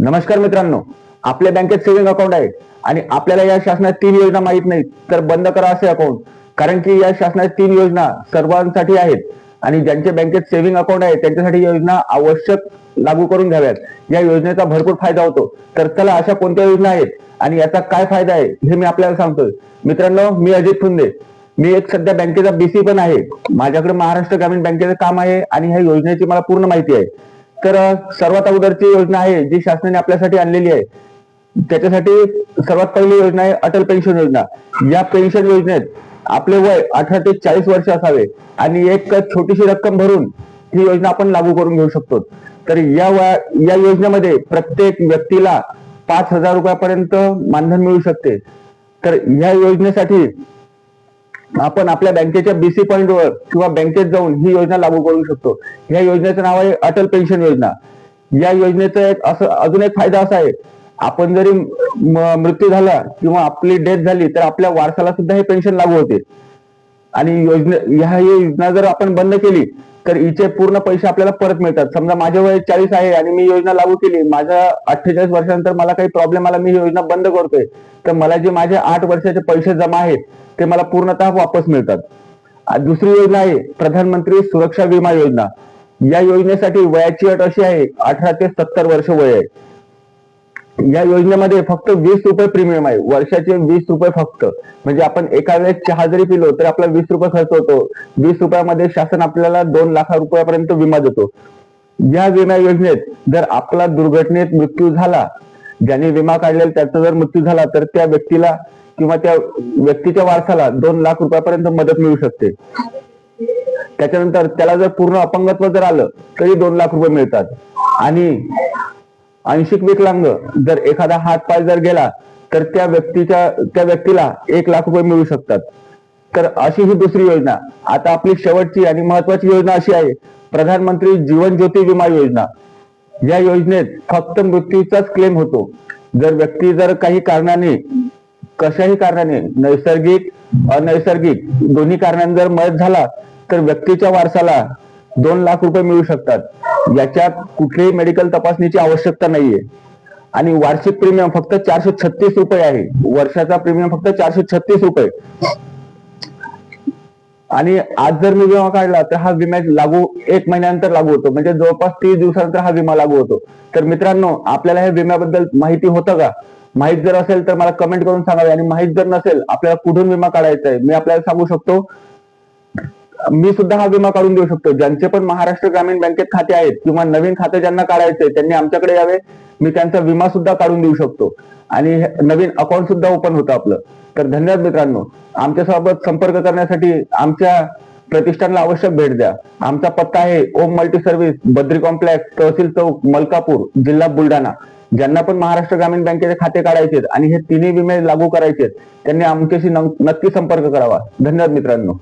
नमस्कार मित्रांनो आपल्या बँकेत सेव्हिंग अकाउंट आहे आणि आपल्याला या शासनात तीन योजना माहीत नाहीत तर बंद करा असे अकाउंट. कारण की या शासनात तीन योजना सर्वांसाठी आहेत आणि ज्यांचे बँकेत सेव्हिंग अकाउंट आहे त्यांच्यासाठी योजना आवश्यक लागू करून घ्याव्यात. या योजनेचा भरपूर फायदा होतो. तर चला अशा कोणत्या योजना आहेत आणि याचा काय फायदा आहे हे मी आपल्याला सांगतोय. मित्रांनो मी अजित फुंदे. मी एक सध्या बँकेचा बीसी पण आहे. माझ्याकडे महाराष्ट्र ग्रामीण बँकेचं काम आहे आणि ह्या योजनेची मला पूर्ण माहिती आहे. तर सर्वात अगोदरची योजना आहे जी शासनाने आपल्यासाठी आणलेली आहे. त्याच्यासाठी सर्वात पहिली योजना आहे अटल पेन्शन योजना. या पेन्शन योजनेत आपले वय अठरा ते चाळीस वर्ष असावे आणि एक छोटीशी रक्कम भरून ही योजना आपण लागू करून घेऊ शकतो. तर या या योजनेमध्ये प्रत्येक व्यक्तीला पाच हजार रुपयापर्यंत मानधन मिळू शकते. तर या योजनेसाठी आपण आपल्या बँकेच्या बीसी पॉईंटवर किंवा बँकेत जाऊन ही योजना लागू करू शकतो. या योजनेचं नाव आहे अटल पेन्शन योजना. या योजनेचा एक असं अजून एक फायदा असा आहे आपण जरी मृत्यू झाला किंवा आपली डेथ झाली तर आपल्या वारसाला सुद्धा हे पेन्शन लागू होते. आणि योजना ह्या योजना जर आपण बंद केली तर हिचे पूर्ण पैसे आपल्याला परत मिळतात. समजा माझे वय चाळीस आहे आणि मी योजना लागू केली माझ्या अठ्ठेचाळीस वर्षानंतर मला काही प्रॉब्लेम आला मी ही योजना बंद करतोय तर मला जे माझे आठ वर्षाचे पैसे जमा आहेत ते मला पूर्णतः वापस मिळतात. दुसरी योजना आहे प्रधानमंत्री सुरक्षा विमा योजना. या योजनेसाठी वयाची अट अशी आहे अठरा ते सत्तर वर्ष वय आहे. या योजनेमध्ये फक्त वीस रुपये प्रीमियम आहे. वर्षाचे वीस रुपये फक्त. म्हणजे आपण एका वेळेस चहा जरी पिलो तर आपला वीस रुपये खर्च होतो. वीस रुपयामध्ये शासन आपल्याला दोन लाख रुपयापर्यंत विमा देतो. या विमा योजनेत जर आपला दुर्घटनेत मृत्यू झाला ज्याने विमा काढलेला त्याचा जर मृत्यू झाला तर त्या व्यक्तीला किंवा त्या व्यक्तीच्या वारसाला दोन लाख रुपयापर्यंत मदत मिळू शकते. त्याच्यानंतर त्याला जर पूर्ण अपंगत्व जर आलं तरी दोन लाख रुपये मिळतात. आणि आंशिक विकलांग जर एखादा हात पाय जर गेला तर त्या व्यक्तीच्या त्या व्यक्तीला एक लाख रुपये मिळू शकतात. तर अशी ही दुसरी योजना. आता आपली शेवटची आणि महत्वाची योजना अशी आहे प्रधानमंत्री जीवन ज्योती विमा योजना. या योजनेत फक्त मृत्यूचाच क्लेम होतो. जर व्यक्ती जर काही कारणाने कशाही कारणाने नैसर्गिक अनैसर्गिक दोन्ही कारणांनी जर मयत झाला तर व्यक्तीच्या वारसाला दोन लाख रुपये मिळू शकतात. याच्यात कुठलीही मेडिकल तपासणीची आवश्यकता नाहीये. आणि वार्षिक प्रीमियम फक्त चारशे छत्तीस रुपये आहे. वर्षाचा प्रीमियम फक्त चारशे छत्तीस रुपये. आणि आज जर मी विमा काढला तर हा विमा लागू एक महिन्यानंतर लागू होतो. म्हणजे जवळपास तीस दिवसानंतर हा विमा लागू होतो. तर मित्रांनो आपल्याला ह्या विम्याबद्दल माहिती होतं का? माहीत जर असेल तर मला कमेंट करून सांगावे. आणि माहीत जर नसेल आपल्याला कुठून विमा काढायचा आहे? मी आपल्याला सांगू शकतो मी सुद्धा हा विमा काढून देऊ शकतो. ज्यांचे पण महाराष्ट्र ग्रामीण बँकेत खाते आहेत किंवा नवीन खाते ज्यांना काढायचे त्यांनी आमच्याकडे यावे. मी त्यांचा विमा सुद्धा काढून देऊ शकतो. आणि नवीन अकाउंट सुद्धा ओपन होतं आपलं. तर धन्यवाद मित्रांनो. आमच्यासोबत संपर्क करण्यासाठी आमच्या प्रतिष्ठानला आवश्यक भेट द्या. आमचा पत्ता आहे Om multi service Badri complex Tehsil Chowk Malkapur जिल्हा बुलढाणा. ज्यांना पण महाराष्ट्र ग्रामीण बँकेचे खाते काढायचे आणि हे तिन्ही विमे लागू करायचे आहेत त्यांनी आमच्याशी नक्की संपर्क करावा. धन्यवाद मित्रांनो.